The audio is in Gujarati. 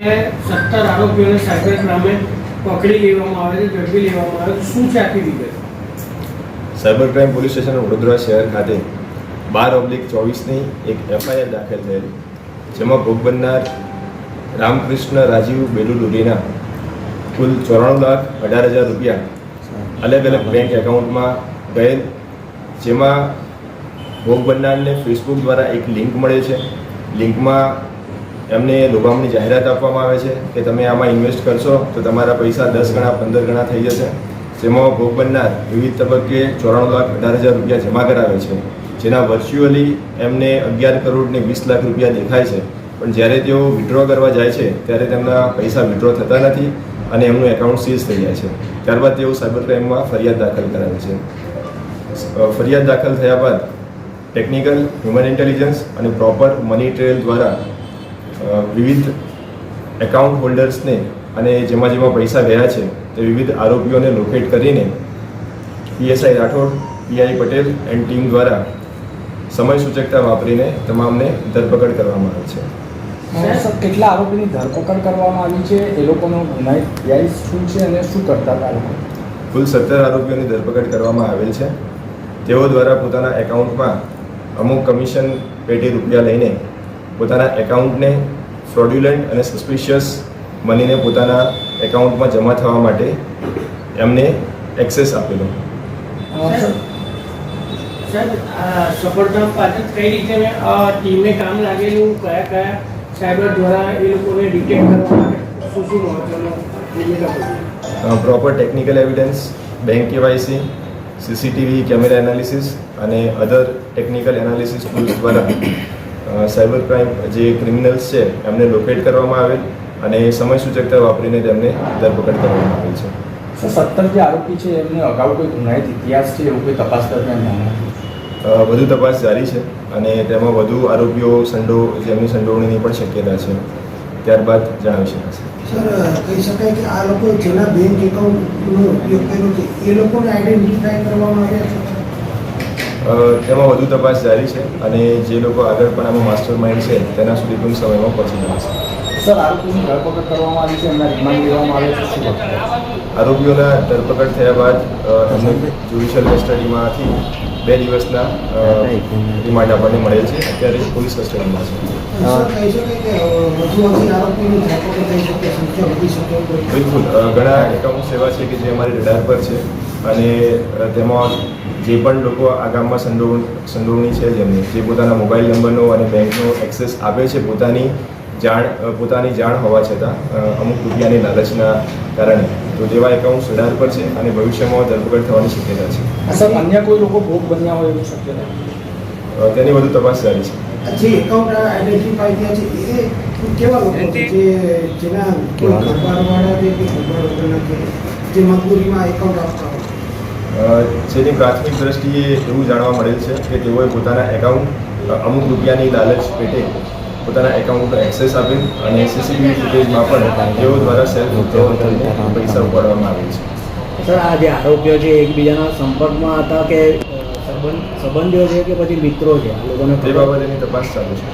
સત્તર આરોપીઓને સાયબર ક્રાઇમે પકડી લેવામાં આવે છે, ઝડપી લેવામાં આવે શું છે આખી વિગત? Cyber crime police station Vadodara શહેર ખાતે બાર ઓબ્લિક ચોવીસની એક એફઆઈઆર દાખલ થયેલ, જેમાં ભોગ બનનાર રામકૃષ્ણ રાજીવ બેલુડુરીના કુલ ચોરાણું લાખ અઢાર હજાર રૂપિયા અલગ અલગ બેંક એકાઉન્ટમાં ગયેલ, જેમાં ભોગ બનનારને ફેસબુક દ્વારા એક લિંક મળે છે. લિંકમાં એમને લોભામણી જાહેરાત આપવામાં આવે છે કે તમે આમાં ઇન્વેસ્ટ કરશો તો તમારા પૈસા દસ ગણા, પંદર ગણા થઈ જશે. જેમાં ભોગ બનનાર વિવિધ તબક્કે ચોરાણું લાખ, અઢાર હજાર રૂપિયા જમા કરાવે છે. જેના વર્ચ્યુઅલી એમને અગિયાર કરોડ ને વીસ લાખ રૂપિયા દેખાય છે. પણ જ્યારે તેઓ વિડ્રો કરવા જાય છે, ત્યારે તેમના પૈસા વિડ્રો થતા નથી અને એમનું એકાઉન્ટ સીઝ થઈ જાય છે. ત્યારબાદ તેઓ સાયબર ક્રાઇમમાં ફરિયાદ દાખલ કરાવે છે. ફરિયાદ દાખલ થયા બાદ ટેકનિકલ હ્યુમન ઇન્ટેલિજન્સ અને પ્રોપર મની ટ્રેલ દ્વારા વિવિધ એકાઉન્ટ હોલ્ડર્સને અને જેમાં જેમાં પૈસા ગયા છે તે વિવિધ આરોપીઓને લોકેટ કરીને PSI Rathod PI Patel and team દ્વારા સમય સૂચકતા વાપરીને તમામને ધરપકડ કરવામાં આવે છે. કેટલા આરોપીની ધરપકડ કરવામાં આવી છે? એ લોકોનો ગુનાહિત વ્યાજ શું છે અને શું કરતા હતા કુલ સત્તર આરોપીઓની ધરપકડ કરવામાં આવેલ છે. તેઓ દ્વારા પોતાના એકાઉન્ટમાં અમુક કમિશન પેટી રૂપિયા લઈને પોતાના એકાઉન્ટને ફ્રોડ્યુલન્ટ અને સસ્પિશિયસ મનીને પોતાના એકાઉન્ટમાં જમા થવા માટે એમને એક્સેસ આપેલો. સફળતા પાછળ કઈ રીતે આ ટીમે કામ લાગેલું કયા કયા સાયબર દ્વારા એ લોકોને ડિટેક્ટ કરવા માટે શું શું મહત્વનું proper technical evidence bank KYC CCTV camera analysis અને અધર ટેકનિકલ એનાલિસિસ ટૂલ્સ દ્વારા સાયબર ક્રાઇમ જે ક્રિમિનલ્સ છે એમને લોકેટ કરવામાં આવેલ અને સમય સૂચકતા વાપરીને તેમને ધરપકડ કરવામાં આવી છે. સત્તર જે આરોપી છે એમને અગાઉ કોઈ ગુનાહિત ઇતિહાસ છે એવું કોઈ તપાસ દરમિયાન વધુ તપાસ જારી છે અને તેમાં વધુ આરોપીઓ સંડો જેમની સંડોવણીની પણ શક્યતા છે ત્યારબાદ જણાવી શકાશે. સર કહી શકાય કે આ લોકો જેના બેંક એકાઉન્ટનો ઉપયોગ કર્યો છે એ લોકોને આઈડેન્ટિફાય કરવામાં આવ્યા છે તેમાં વધુ તપાસ જારી છે અને જે લોકો આગળ પણ આમાં માસ્ટર માઇન્ડ છે તેના સુધી ટૂંક સમયમાં પહોંચી જશે સર આરોપીની ધરપકડ કરવામાં આવી છે એમના રિમાન્ડ લેવામાં આવે છે આરોપીઓના ધરપકડ થયા બાદ એમને જ્યુડિશિયલ કસ્ટડીમાંથી બે દિવસના રિમાન્ડ આપણને મળેલ છે. અત્યારે પોલીસ કસ્ટડીમાં છે. બિલકુલ. ઘણા એકાઉન્ટ્સ એવા છે કે જે અમારી રડાર પર છે. અને તેમાં જે પણ લોકો આ ગામમાં સંડોવણ સંડોવણી છે જેમને જે પોતાના મોબાઈલ નંબરનો અને બેંકનો એક્સેસ આપે છે પોતાની જાણ પોતાની જાણ હોવા છતાં અમુક રૂપિયાની લાલચના કારણે. તો જેવા એકાઉન્ટ સુધાર પર છે અને ભવિષ્યમાં ધરપકડ થવાની શક્યતા છે. સર અન્ય કોઈ લોકો ભોગ બન્યા હોય એવું શક્ય નથી તેની વધુ તપાસ જારી છે. જે એકાઉન્ટ આઈડેન્ટિફાઈ થયા છે એ કેવા લોકો છે? જે જેના કોઈ કે વગરના જે મજબૂરીમાં એકાઉન્ટ આપતા હોય? જેની પ્રાથમિક દ્રષ્ટિએ એવું જાણવા મળેલ છે કે તેઓએ પોતાના એકાઉન્ટ અમુક રૂપિયાની લાલચ પેટે પોતાના એકાઉન્ટનો એક્સેસ આપેલ અને સીસીટીવી ફૂટેજમાં પણ તેઓ દ્વારા સેલ્ફ કરીને પૈસા ઉપાડવામાં આવેલ છે. સર આ જે આરોપીઓ છે એકબીજાના સંપર્કમાં હતા કે સંબંધીઓ છે કે પછી મિત્રો છે? આ લોકોને તે બાબતેની તપાસ ચાલુ છે.